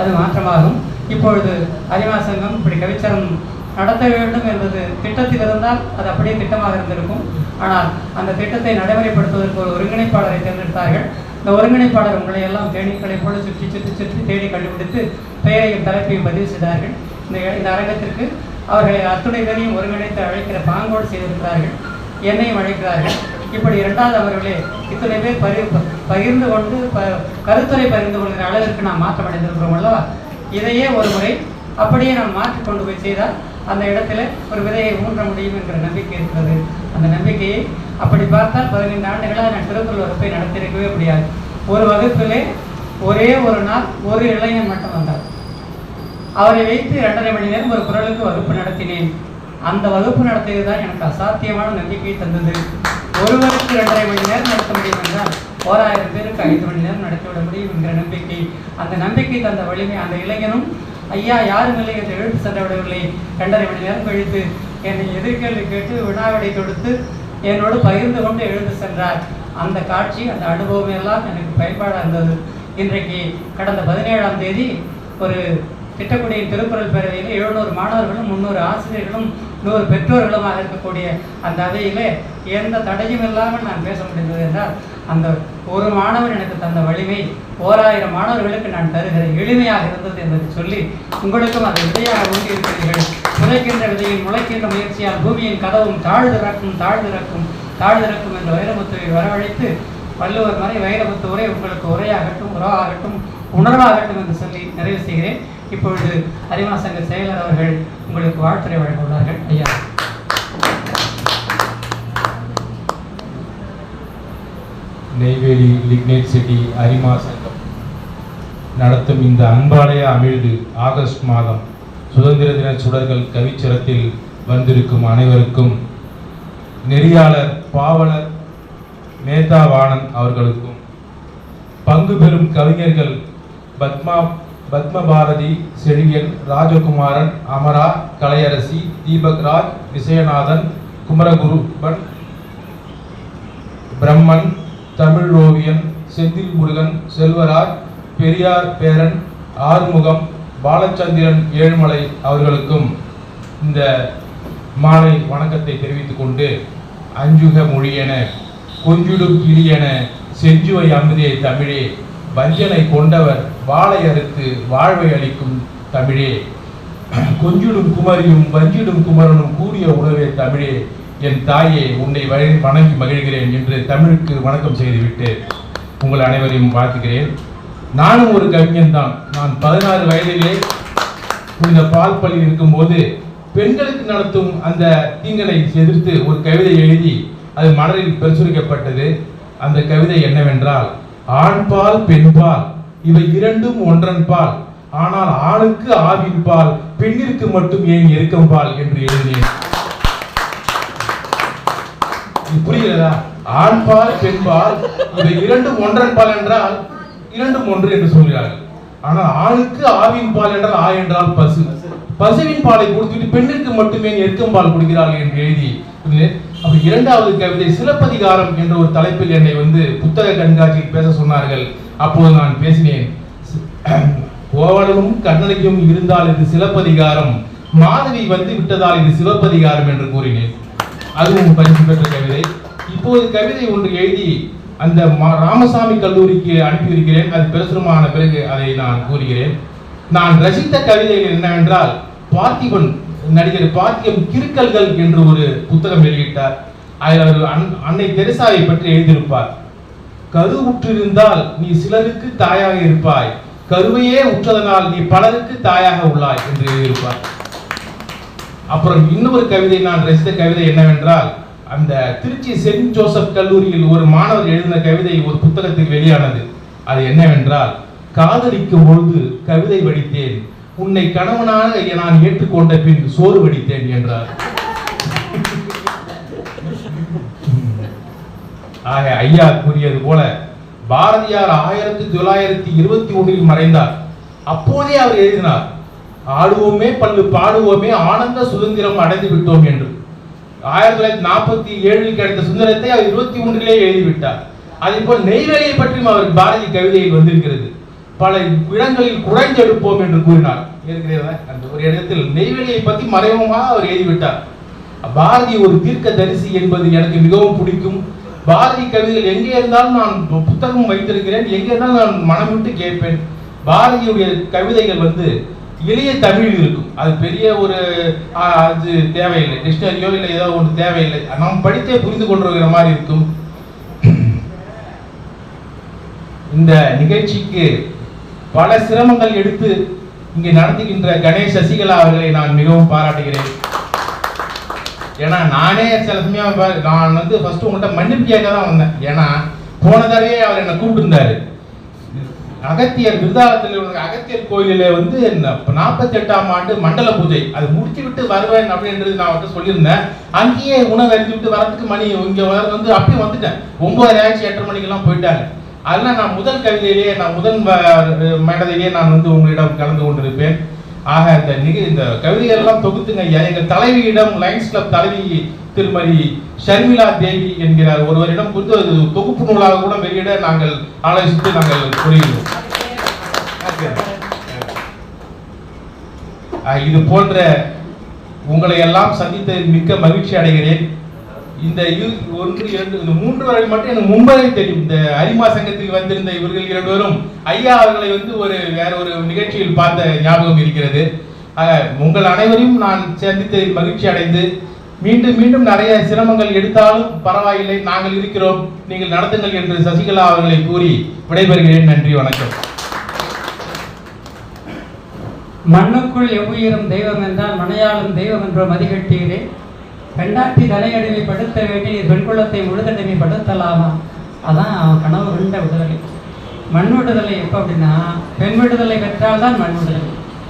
அது மாற்றமாகும். இப்பொழுது அறிவா சங்கம் இப்படி கவிச்சரம் நடத்த வேண்டும் என்பது திட்டத்தில் இருந்தால் அது அப்படியே திட்டமாக இருந்திருக்கும். ஆனால் அந்த திட்டத்தை நடைமுறைப்படுத்துவதற்கு ஒரு ஒருங்கிணைப்பாளரை தேர்ந்தெடுத்தார்கள். இந்த ஒருங்கிணைப்பாளர் உங்களை எல்லாம் தேனீக்களை போல சுற்றி சுற்றி சுற்றி தேடி கண்டுபிடித்து பெயரையும் தலைப்பையும் பதிவு செய்தார்கள். இந்த இந்த அரங்கத்திற்கு அவர்களை அத்துணை பேரையும் ஒருங்கிணைத்து அழைக்கிற பாங்கோடு செய்திருக்கிறார்கள். என்னையும் அழைக்கிறார்கள். இப்படி இரண்டாவது அவர்களே இத்தனை பேர் பரி பகிர்ந்து கொண்டு ப கருத்துரை பகிர்ந்து கொள்கிற அளவிற்கு நாம் மாற்றம் அடைந்திருக்கிறோம் அல்லவா? இதையே ஒரு முறை அப்படியே நாம் மாற்றி கொண்டு போய் செய்தால் அந்த இடத்துல ஒரு விதையை ஊன்ற முடியும் என்கிற நம்பிக்கை இருக்கிறது. அந்த நம்பிக்கையை அப்படி பார்த்தால் பதினைந்து ஆண்டுகளாக நான் திருக்குறள் வகுப்பை நடத்தியிருக்கவே முடியாது. ஒரு வகுப்பிலே ஒரே ஒரு நாள் ஒரு இளைஞன் மட்டும் வந்தார். அவரை வைத்து இரண்டரை மணி நேரம் ஒரு குரலுக்கு வகுப்பு நடத்தினேன். அந்த வகுப்பு நடத்தியது தான் எனக்கு அசாத்தியமான நம்பிக்கை தந்தது. ஒருவருக்கு இரண்டரை மணி நேரம் நடத்த முடியும் என்றால் ஓராயிரம் பேருக்கு ஐந்து மணி நேரம் நடத்திவிட முடியும் என்கிற நம்பிக்கை. அந்த நம்பிக்கை தந்த வலிமை அந்த இளைஞனும் ஐயா யாரும் இல்லை என்று எழுத்து சென்ற விடவில்லை. இரண்டரை மணி நேரம் கழித்து என்னை எதிர்கேள்வி கேட்டு வினாவிடை தொடுத்து என்னோடு பகிர்ந்து கொண்டு எழுந்து சென்றார். அந்த காட்சி அந்த அனுபவம் எல்லாம் எனக்கு பயன்பாடாக இருந்தது. இன்றைக்கு கடந்த பதினேழாம் தேதி ஒரு திட்டக்குடியின் திருக்குறள் பேரவையில் எழுநூறு மாணவர்களும் முந்நூறு ஆசிரியர்களும் நூறு பெற்றோர்களுமாக இருக்கக்கூடிய அந்த அவையிலே எந்த தடையும் இல்லாமல் நான் பேச முடிந்தது என்றால் அந்த ஒரு மாணவன் எனக்கு தந்த வலிமை ஓராயிரம் மாணவர்களுக்கு நான் தருகிற எளிமையாக இருந்தது என்பதை சொல்லி உங்களுக்கும் அதை விதையாக ஊன்றி முளைக்கின்ற விதையில் முளைக்கின்ற முயற்சியால் பூமியின் கதவும் தாழ்திறக்கும் தாழ்திறக்கும் தாழ்திறக்கும் என்ற வைரமுத்துவை வரவழைத்து வள்ளுவர் வரை வைரமுத்து உரை உங்களுக்கு உரையாகட்டும் உறவாகட்டும் உணர்வாகட்டும் என்று சொல்லி நிறைவு செய்கிறேன். இப்பொழுது அறிவா சங்க செயலர் அவர்கள் உங்களுக்கு வாழ்த்துறை வழங்க உள்ளார்கள் ஐயா. நெய்வேலி லிக்னேட் சிட்டி அரிமா சங்கம் நடத்தும் இந்த அன்பாலய அமிழ்து ஆகஸ்ட் மாதம் சுதந்திர தின சுடர்கள் கவிச்சிரத்தில் வந்திருக்கும் அனைவருக்கும் நெறியாளர் பாவலர் மேதாவானன் அவர்களுக்கும் பங்கு பெறும் கவிஞர்கள் பத்மா பத்மபாரதி செழியன் ராஜகுமாரன் அமரா கலையரசி தீபக்ராஜ் விசயநாதன் குமரகுருபன் பிரம்மன் தமிழ் ஓவியன் செந்தில் முருகன் செல்வராஜ் பெரியார் பேரன் ஆறுமுகம் பாலச்சந்திரன் ஏழுமலை அவர்களுக்கும் இந்த மாலை வணக்கத்தை தெரிவித்துக் கொண்டு அஞ்சுக மொழியென கொஞ்சிடும் கிளியென செஞ்சுவை அமுதே தமிழே வஞ்சனை கொண்டவர் வாழை அறுத்து வாழ்வை அளிக்கும் தமிழே. கொஞ்சிடும் குமரியும் வஞ்சிடும் குமரனும் கூடிய உணவே தமிழே. என் தாயே உன்னை வழி- வணங்கி மகிழ்கிறேன் என்று தமிழுக்கு வணக்கம் செய்துவிட்டு உங்கள் அனைவரையும் வாழ்த்துகிறேன். நானும் ஒரு கவிஞன் தான் நான் பதினாறு வயதிலே இந்த பால் பள்ளி இருக்கும்போது பெண்களுக்கு நடத்தும் அந்த தீங்கனை எதிர்த்து ஒரு கவிதை எழுதி அது மலரில் பிரசுரிக்கப்பட்டது. அந்த கவிதை என்னவென்றால் ஆண்பால் பெண்பால் இவை இரண்டும் ஒன்றன் பால். ஆனால் ஆணுக்கு ஆவின் பால் பெண்ணிற்கு மட்டும் ஏன் எருக்கம் பால் என்று எழுதினேன். இது புரிகிறதா? ஆண்பால் பெண்பால் இவை இரண்டும் ஒன்றன் பால் என்றால் இரண்டும் ஒன்று என்று சொல்கிறார்கள். ஆனால் ஆணுக்கு ஆவின் பால் என்றால் ஆ என்றால் பசு. பசுவின் பாலை கொடுத்துவிட்டு பெண்ணிற்கு மட்டுமே எருக்கம் பால் கொடுக்கிறார்கள் என்று எழுதி அப்படி அப்ப இரண்டாவது கவிதை சிலப்பதிகாரம் என்ற ஒரு தலைப்பில் என்னை வந்து புத்தக கண்காட்சியில் பேச சொன்னார்கள். அப்போது நான் பேசினேன். கோவலனும் கண்ணனையும் இருந்தால் இது சிலப்பதிகாரம். மாதவி வந்து விட்டதால் இது சிவப்பதிகாரம் என்று கூறினேன். அதுவும் பரிசு பெற்ற கவிதை. இப்போது கவிதை ஒன்று எழுதி அந்த மா- ராமசாமி கல்லூரிக்கு அனுப்பியிருக்கிறேன். அது பிரசுரமான பிறகு அதை நான் கூறுகிறேன். நான் ரசித்த கவிதைகள் என்னவென்றால் பார்த்திபன் நடிகர் பார்த்திபன் கிருக்கல்கள் என்று ஒரு புத்தகம் வெளியிட்டார். அதில் அவர் அன்- அன்னை தெரசாவை பற்றி எழுதியிருப்பார். கரு உற்றிருந்தால் நீ சிலருக்கு தாயாக இருப்பாய். கருவையே உற்றதனால் நீ பலருக்கு தாயாக உள்ளாய் என்று எழுதியிருப்பார். அப்புறம் இன்னொரு கவிதை நான் ரசித்த கவிதை என்னவென்றால் அந்த திருச்சி சென்ட் ஜோசப் கல்லூரியில் ஒரு மாணவர் எழுதின கவிதை ஒரு புத்தகத்தில் வெளியானது. அது என்னவென்றால் காதலிக்கும் பொழுது கவிதை வடித்தேன். உன்னை கணவனாக நான் ஏற்றுக்கொண்ட பின் சோறு வடித்தேன் என்றார். ஆக ஐயா கூறியது போல பாரதியார் ஆயிரத்தி தொள்ளாயிரத்தி இருபத்தி ஒன்றில் மறைந்தார். அப்போதே அவர் எழுதினார் ஆடுவோமே பல்லு பாடுவோமே ஆனந்த சுதந்திரம் அடைந்து விட்டோம் என்று. ஆயிரத்தி தொள்ளாயிரத்தி நாற்பத்தி ஏழில் கிடைத்த சுதந்திரத்தை அவர் இருபத்தி ஒன்றிலே எழுதிவிட்டார். அதே போல் நெய்வேலியை பற்றியும் அவர் பாரதி கவிதையில் வந்திருக்கிறது. பல இடங்களில் குறைந்தெடுப்போம் என்று கூறினார். இருக்கிறதா அந்த ஒரு இடத்தில் நெய்வேலியை பற்றி மறைமுகமாக அவர் எழுதிவிட்டார். பாரதி ஒரு தீர்க்க தரிசி என்பது எனக்கு மிகவும் பிடிக்கும். பாரதி கவிதைகள் எங்கே இருந்தாலும் நான் புத்தகம் வைத்திருக்கிறேன். எங்கே இருந்தாலும் நான் மனம் விட்டு கேட்பேன். பாரதியுடைய கவிதைகள் வந்து எளிய தமிழ் இருக்கும். அது பெரிய ஒரு அது தேவையில்லை. டிக்ஷனரியோ இல்லை ஏதோ ஒன்று தேவையில்லை. நாம் படித்தே புரிந்து கொண்டிருக்கிற மாதிரி இருக்கும். இந்த நிகழ்ச்சிக்கு பல சிரமங்கள் எடுத்து இங்கே நடத்துகின்ற கணேஷ் சசிகலா அவர்களை நான் மிகவும் பாராட்டுகிறேன். ஏன்னா நானே சில சமயம் நான் வந்து ஃபர்ஸ்ட் உங்கள்கிட்ட மன்னிப்பு கேட்க தான் வந்தேன். ஏன்னா போன தடவையே அவர் என்னை கூப்பிட்டுருந்தாரு. அகத்தியர் விருதாலத்தில் உள்ள அகத்தியர் கோயிலில் வந்து நாற்பத்தி எட்டாம் ஆண்டு மண்டல பூஜை. அது முடிச்சு விட்டு வருவேன் அப்படின்றது நான் வந்து சொல்லியிருந்தேன். அங்கேயே உணவு அறிஞ்சு விட்டு வரதுக்கு மணி இங்கே வர வந்து அப்பயும் வந்துட்டேன். ஒன்பது ஆயிரத்தி எட்டரை மணிக்கெல்லாம் போயிட்டாங்க அதெல்லாம் நான் முதல் கவிதையிலேயே நான் முதல் ம- நான் வந்து உங்களிடம் கலந்து கொண்டிருப்பேன். ஆக இந்த நிக இந்த கவிதைகள்லாம் தொகுத்துங்க ஐயா. எங்கள் தலைவியிடம் லைன்ஸ் கிளப் தலைவி திருமதி ஷர்மிளா தேவி என்கிறார். ஒருவரிடம் கொடுத்து அது தொகுப்பு நூலாக கூட வெளியிட நாங்கள் ஆலோசித்து நாங்கள் கூறுகிறோம். இது போன்ற உங்களை எல்லாம் சந்தித்ததில் மிக்க மகிழ்ச்சி அடைகிறேன். இந்த ஒன்று இரண்டு இந்த மூன்று வரை மட்டும் எனக்கு மும்பை தெரியும். இந்த அரிமா சங்கத்தில் வந்திருந்த இவர்கள் இருவரும் ஐயா அவர்களை வந்து ஒரு வேற ஒரு நிகழ்ச்சியில் பார்த்த ஞாபகம் இருக்கிறது. உங்கள் அனைவரையும் நான் சந்தித்து மகிழ்ச்சி அடைந்து மீண்டும் மீண்டும் நிறைய சிரமங்கள் எடுத்தாலும் பரவாயில்லை நாங்கள் இருக்கிறோம் நீங்கள் நடத்துங்கள் என்று சசிகலா அவர்களை கூறி விடைபெறுகிறேன். நன்றி வணக்கம். மண்ணுக்குள் எவ்வுயிரும் தெய்வம் என்றால் மனையாளும் தெய்வம் என்ற மதிகட்டீரே பெண்டாட்டி தலையடிமைப்படுத்த படுத்த வேண்டி பெண்குலத்தை முழுதடிமை படுத்தலாமா அதான் அவன் கனவு கண்ட விடுதலை. மண் விடுதலை எப்போ அப்படின்னா பெண் விடுதலை பெற்றால் தான் மண் விடுதலை.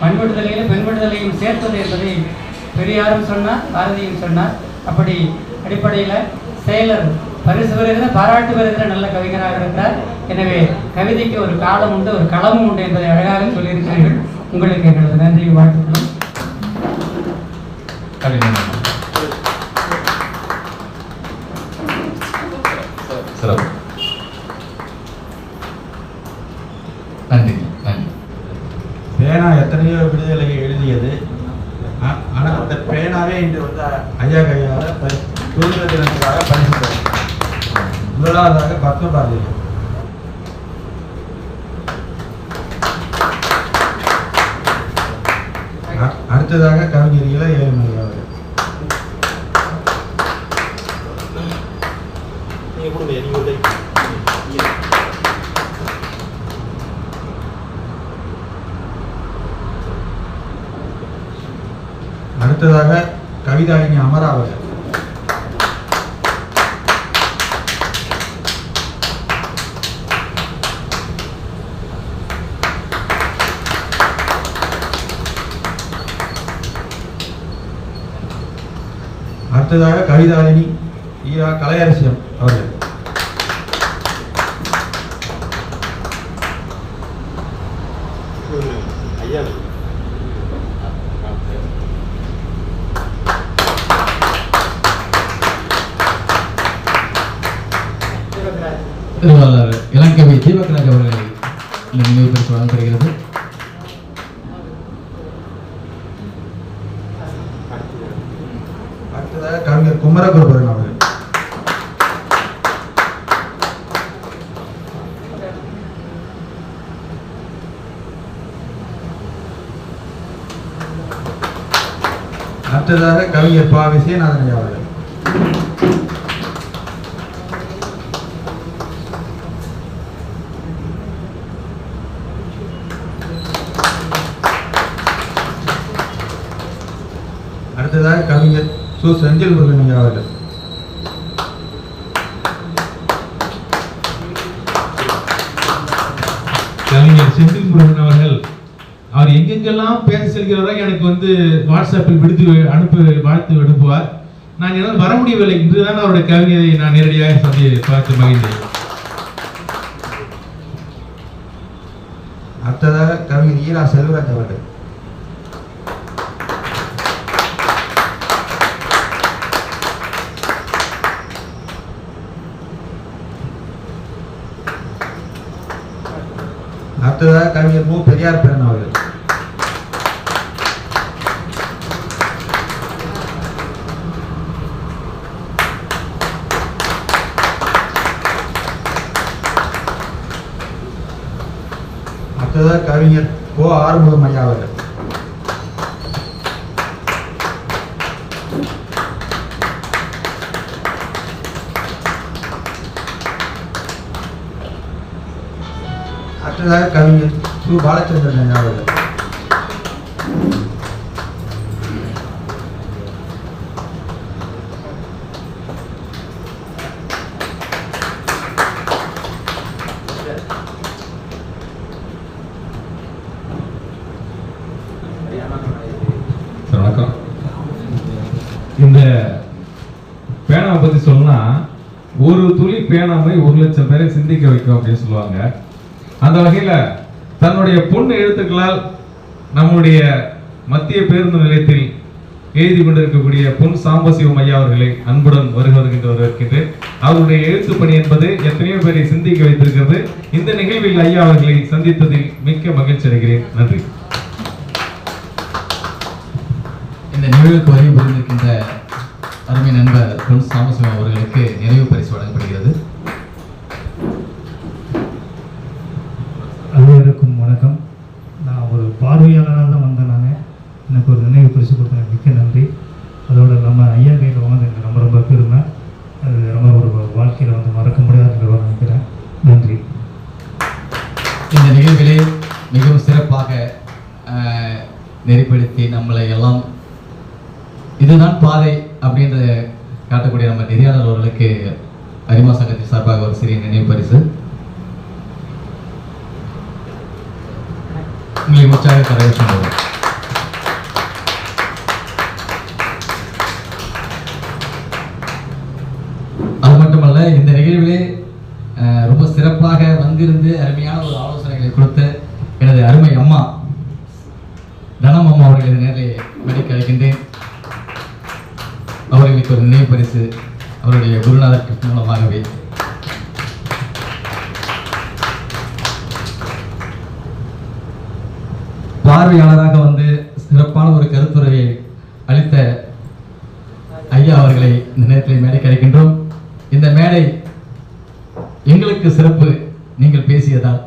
மண் விடுதலையில் பெண் விடுதலையும் சேர்த்தது என்பதை பெரியாரும் சொன்னார் பாரதியும் சொன்னார். அப்படி அடிப்படையில் செயலர் பரிசு பெறுகிற பாராட்டு பெறுகிற நல்ல கவிஞராக இருக்கிறார். எனவே கவிதைக்கு ஒரு காலம் உண்டு ஒரு களமும் உண்டு என்பதை அழகாக சொல்லியிருக்கிறீர்கள். உங்களுக்கு எங்களது நன்றி வாழ்த்துக்களும் கவிஞர் சிறப்பு நன்றி நன்றி பேனா எத்தனையோ விடுதலையை எழுதியது ஆ- ஆனா அந்த பேனாவே இன்று வந்து ஐயா கையால பரி- சுதந்திர தினத்துக்காக பரிசு. முதலாவதாக பத்மபாரதி அடுத்ததாக கவிஞர் இளைய ஏழுமலை அவர்கள் அடுத்ததாக கவிதாயினி அமரா அவர்கள் அடுத்ததாக கவிதாயினி ஈரா கலையரசியம் அவர்கள். திருவாளர் இளங்கவி தீபக்ராஜ் அவர்களை இந்த நினைவு பரிசு வழங்கப்படுகிறது அடுத்ததாக கவிஞர் குமரகுருபரன் அவர்கள். அடுத்ததாக கவிஞர் பா. விசயநாதன் அவர்கள். அடுத்ததாக கவிஞர் ஸோ செந்தில் முருகன் அவர்கள் கவிஞர் செந்தில் முருகன் அவர்கள் அவர் எங்கெங்கெல்லாம் பேச செல்கிறாரோ எனக்கு வந்து வாட்ஸ்அப்பில் விடுத்து அனுப்பி வாழ்த்து அனுப்புவார் நான் என்னால் வர முடியவில்லை. இன்றுதான் அவருடைய கவிஞரை நான் நேரடியாக சந்தி பார்த்து மகிழ்ந்தேன். அடுத்ததாக கவிஞர் ஈரா செல்வராஜ் அவர்கள். அடுத்ததாக கவிஞர் மு பெரியார் பிறன் அவர்கள். அடுத்ததாக கவிஞர் ஓ ஆறுமுகம் ஐயா அவர்கள். அடுத்ததாக கவிஞர் சு. பாலச்சந்திரன் அவர்கள். வணக்கம். இந்த பேனாவை பற்றி சொல்லணும்னா ஒரு துளி பேனாமை ஒரு லட்சம் பேரை சிந்திக்க வைக்கும் அப்படின்னு சொல்லுவாங்க. அந்த வகையில் தன்னுடைய பொண்ணு எழுத்துக்களால் நம்முடைய மத்திய பேருந்து நிலையத்தில் எழுதி கொண்டிருக்கக்கூடிய பொன் சாம்பசிவம் ஐயா அவர்களை அன்புடன் வருக வருகின்ற வரவேற்கின்றேன் அவருடைய எழுத்து பணி என்பது எத்தனையோ பேரை சிந்திக்க வைத்திருக்கிறது. இந்த நிகழ்வில் ஐயா அவர்களை சந்தித்ததில் மிக்க மகிழ்ச்சி அடைகிறேன். நன்றி. இந்த நிகழ்வுக்கு வருகை புரிந்திருக்கின்ற அருமை நண்பர் பொன் சாம்பசிவம் அவர்களுக்கு நிறைவு பரிசு வழங்கப்படுகிறது அனைவருக்கும் வணக்கம் நான் ஒரு தான் வந்தேன் நான். எனக்கு ஒரு நினைவு பரிசு கொடுத்தேன் மிக்க நன்றி. அதோட நம்ம ஐயா கையில் வாங்கினது எனக்கு ரொம்ப ரொம்ப பெருமை. அது ரொம்ப ஒரு வாழ்க்கையில் வந்து மறக்க முடியாதுன்னு நினைக்கிறேன். நன்றி. இந்த நிகழ்விலே மிகவும் சிறப்பாக நெறிப்படுத்தி நம்மளை எல்லாம் இதுதான் பாதை அப்படின்றத காட்டக்கூடிய நம்ம நெறியாளர் அவர்களுக்கு அரிமா சங்கத்தின் சார்பாக ஒரு சிறிய நினைவு பரிசு. உங்களை உற்சாக கரவேற்று அது மட்டுமல்ல இந்த நிகழ்விலே ரொம்ப சிறப்பாக வந்திருந்து அருமையான ஒரு ஆலோசனைகளை கொடுத்த எனது அருமை அம்மா தனம் அம்மா அவர்களது நேரில் மடிக்க அழைக்கின்றேன். அவர்களுக்கு ஒரு நினைவு பரிசு அவருடைய குருநாதருக்கு மூலமாகவே. பார்வையாளராக வந்து சிறப்பான ஒரு கருத்துரையை அளித்த ஐயா அவர்களை இந்த நேரத்தில் மேடைக்கு அழைக்கின்றோம் இந்த மேடை எங்களுக்கு சிறப்பு. நீங்கள் பேசியதால்.